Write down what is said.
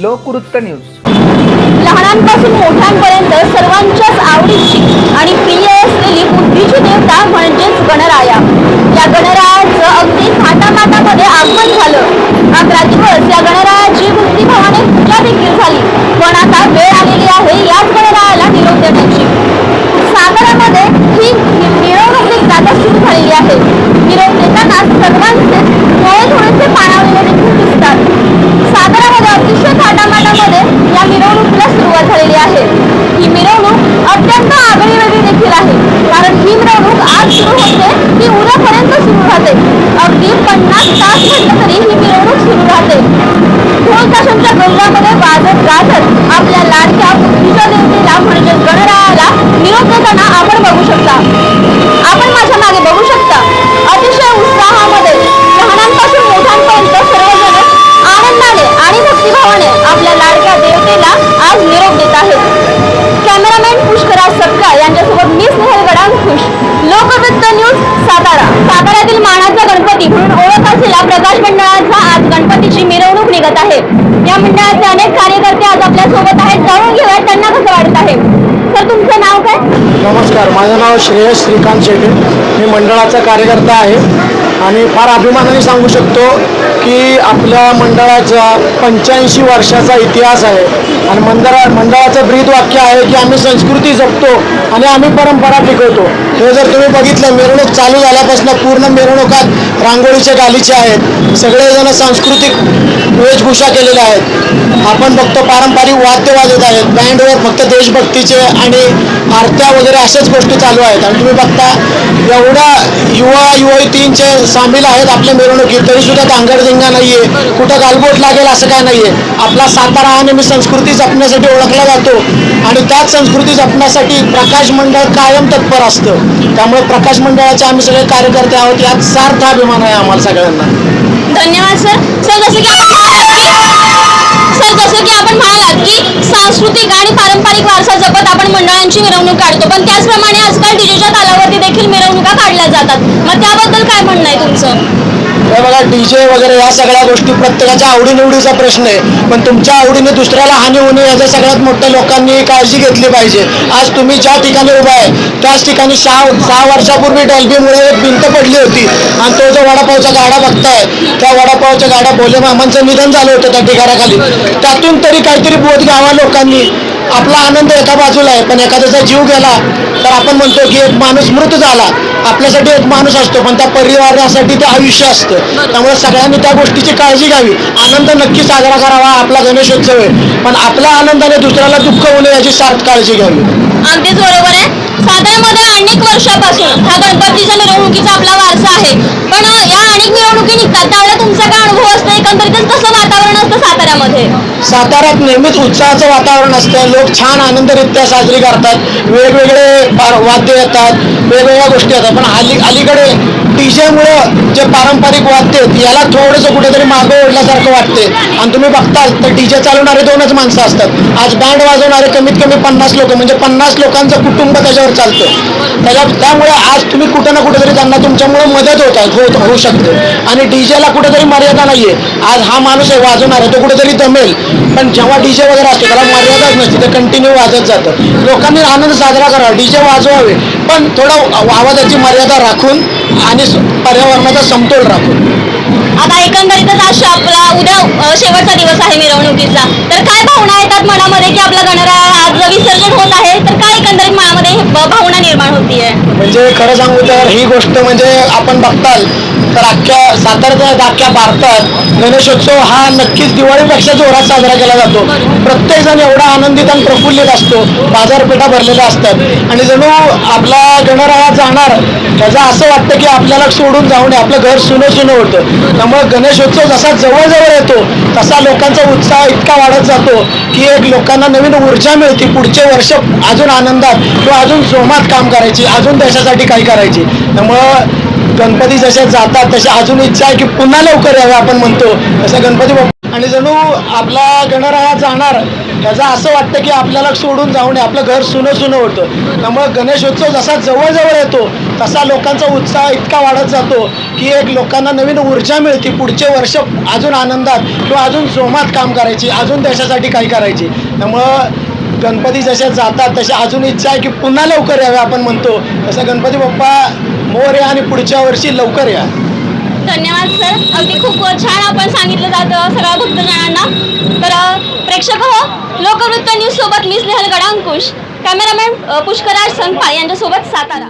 लोकवृत्त news. लहानांपासून मोठ्यांपर्यंत सर्वांच्याच आवडीची आणि प्रिय असलेली बुद्धीची देवता म्हणजेच गणराया. या गणरायाचं अगदी थाटामाटामध्ये आगमन झालं. अकरा दिवस या गणरायाची भक्तिभावाने पूजा देखील झाली. पण आता वेळ आलेली आहे याच गणरायाला निरोप देण्याची. सागरामध्ये ही मिरवणूक जागा सुरू झालेली आहे. निरोप देताना सर्वांचे डोळे थोडेसे पाणावलेले देखील दिसतात सागरामध्ये अतिशय थाटामाटामध्ये या मिरवणुकीला सुरुवात झालेली आहे. ही मिरवणूक अत्यंत आगळीवेगळी देखील आहे. कारण ही मिरवणूक आज सुरू होते ती उद्यापर्यंत सुरू राहते. अगदी पन्नास तास म्हटलं तरी ही मिरवणूक सुरू राहते. ढोल ताशांच्या गंगामध्ये वाजत गाजत आपल्या लाडक्या बुद्धीच्या देवतेला म्हणजे गणरायाला निरोप देताना आपण बघू शकता. आपण माझ्या मागे बघू शकता. प्रकाश मंडळाचा आज गणपतीची मिरवणूक निघत आहे. या मंडळाचे अनेक कार्यकर्ते आज आपल्यासोबत आहेत. जाणून घेऊया. त्यांना कसं वाटत आहे? सर तुमचं नाव काय? नमस्कार. माझं नाव श्रेयस श्रीकांत शेटे. मी मंडळाचा कार्यकर्ता आहे. आणि फार अभिमानाने सांगू शकतो की आपल्या मंडळाचा पंच्याऐंशी वर्षाचा इतिहास आहे. आणि मंडळा मंडळाचं ब्रीद वाक्य आहे की आम्ही संस्कृती जपतो आणि आम्ही परंपरा टिकवतो हे जर तुम्ही बघितलं मिरवणूक चालू झाल्यापासून पूर्ण मिरवणुकात रांगोळीच्या गालीचे आहेत. सगळेजण सांस्कृतिक वेशभूषा केलेल्या आहेत. आपण बघतो पारंपरिक वाद्य वाजत आहेत. बँडवर फक्त देशभक्तीचे आणि आरत्या वगैरे अशाच गोष्टी चालू आहेत. आणि तुम्ही बघता एवढ्या युवा युवतींचे सामील आहेत आपल्या मिरवणुकीत तरीसुद्धा सुद्धा धांगडधिंगा नाहीये. कुठं गालबोट लागेल असं काय नाहीये. आपला सातारा हा नेहमी संस्कृती जपण्यासाठी ओळखला जातो. आणि त्याच संस्कृती जपण्यासाठी प्रकाश मंडळ कायम तत्पर असतं. त्यामुळे प्रकाश मंडळाचे आम्ही सगळे कार्यकर्ते आहोत. यात सार्थ अभिमान आहे आम्हाला सगळ्यांना. धन्यवाद सर. सर जसं की आपण म्हणालात की? सर जसं की आपण म्हणालात की? सांस्कृतिक आणि पारंपरिक वारसा जपत आपण मंडळांची मिरवणूक काढतो. पण त्याचप्रमाणे आजकाल डीजेच्या तालावरती देखील काढल्या जातात? मग त्याबद्दल काय म्हणणं आहे तुमचं? हे बघा डीजे वगैरे या सगळ्या गोष्टी प्रत्येकाच्या आवडीनिवडीचा प्रश्न आहे. पण तुमच्या आवडीने दुसऱ्याला हानी होऊ नये याचं सगळ्यात मोठ्या लोकांनी काळजी घेतली पाहिजे. आज तुम्ही ज्या ठिकाणी उभा आहे त्याच ठिकाणी सहा सहा वर्षापूर्वी डॉल्बीमुळे एक भिंत पडली होती. आणि तो जो वडापावचा गाडा बघताय त्या वडापावच्या गाडा भोले मामांचं निधन झालं होतं त्या ठिकाणाखाली. त्यातून तरी काहीतरी बोध घ्यावा लोकांनी. आपला आनंद एका बाजूला आहे पण एखाद्याचा जीव गेला तर आपण म्हणतो की एक माणूस मृत झाला. आपल्यासाठी एक माणूस असतो पण त्या परिवारासाठी ते आयुष्य असतं. त्यामुळे सगळ्यांनी त्या गोष्टीची काळजी घ्यावी. आनंद नक्की साजरा करावा आपला गणेशोत्सव आहे. पण आपल्या आनंदाने दुसऱ्याला दुःख होऊ नये याची सार्थ काळजी घ्यावी. अगदीच बरोबर आहे. साताऱ्यामध्ये अनेक वर्षापासून हा गणपतीच्या मिरवणुकीचा आपला वारसा आहे. पण या अनेक मिरवणुकी निघतात. त्यावेळेला तुमचा काय अनुभव असतो? एकंदरीतच कसं वातावरण असतं साताऱ्यामध्ये? साताऱ्यात नेहमीच उत्साहाचं वातावरण असतं. लोक छान आनंदरित्या साजरी करतात. वेगवेगळे वाद्य येतात वेगवेगळ्या गोष्टी येतात. पण अली अलीकडे डीजेमुळं जे पारंपरिक वाद्य आहेत याला थोडंसं कुठेतरी मागं ओढल्यासारखं वाटते आणि तुम्ही बघताल तर डीजे चालवणारे दोनच माणसं असतात. आज बँड वाजवणारे कमीत कमी पन्नास लोक म्हणजे पन्नास लोकांचं कुटुंब त्याच्यावर चालतं त्याच्या त्यामुळे आज तुम्ही कुठं ना कुठेतरी त्यांना तुमच्यामुळे मदत होत आहे होत होऊ शकते. आणि डीजेला कुठेतरी मर्यादा नाहीये. आज हा माणूस आहे वाजवणार आहे तो कुठेतरी दमेल. पण जेव्हा डीजे वगैरे असतो त्याला मर्यादाच नसते ते कंटिन्यू वाजत जातं लोकांनी आनंद साजरा करावा डीजे वाजवावे पण थोडं आवाजाची मर्यादा राखून आणि पर्यावरणाचा समतोल राखून. आता एकंदरीतच आज आपला उद्या शेवटचा दिवस आहे मिरवणुकीचा तर काय भावना येतात मनामध्ये की आपला गणराया आज विसर्जन होत आहे? तर काय एकंदरीत मनामध्ये भावना निर्माण होतीये? म्हणजे खरं सांगू तर ही गोष्ट म्हणजे आपण बघताल तर अख्ख्या साताऱ्यात अख्ख्या भारतात गणेशोत्सव हा नक्कीच दिवाळीपेक्षा जोरात साजरा केला जातो. प्रत्येकजण एवढा आनंदित आणि प्रफुल्लित असतो. बाजारपेठा भरलेल्या असतात. आणि जणू आपला गणराया जाणार त्याचं असं वाटतं की आपल्याला सोडून जाऊन आपलं घर सुनं सुनं होतं. त्यामुळे गणेशोत्सव जसा जवळजवळ येतो तसा लोकांचा उत्साह इतका वाढत जातो की एक लोकांना नवीन ऊर्जा मिळते. पुढचे वर्ष अजून आनंदात किंवा अजून जोमात काम करायची अजून देशासाठी काही करायची. त्यामुळं गणपती जसे जातात तशा अजून इच्छा आहे की पुन्हा लवकर यावं आपण म्हणतो. तसं गणपती बाप्पा आणि जणू आपला गणराया जाणार ह्याचं असं वाटतं की आपल्याला सोडून जाऊ नये आपलं घर सुनं सुनं होतं. त्यामुळं गणेशोत्सव जसा जवळजवळ येतो तसा लोकांचा उत्साह इतका वाढत जातो की एक लोकांना नवीन ऊर्जा मिळते. पुढचे वर्ष अजून आनंदात किंवा अजून जोमात काम करायची अजून देशासाठी काही करायची. त्यामुळं गणपती जशा जातात तशी अजून इच्छा आहे की पुन्हा लवकर यावे आपण म्हणतो. तसं गणपती बाप्पा मोर या आणि पुढच्या वर्षी लवकर या. धन्यवाद सर अगदी खूप छान आपण सांगितलं जातं सगळ्या भक्तजनांना. तर प्रेक्षक हो लोकवृत्त न्यूज सोबत मी स्नेहल गडांकुश. कॅमेरामॅन पुष्कराज संगपाळ यांच्यासोबत सातारा.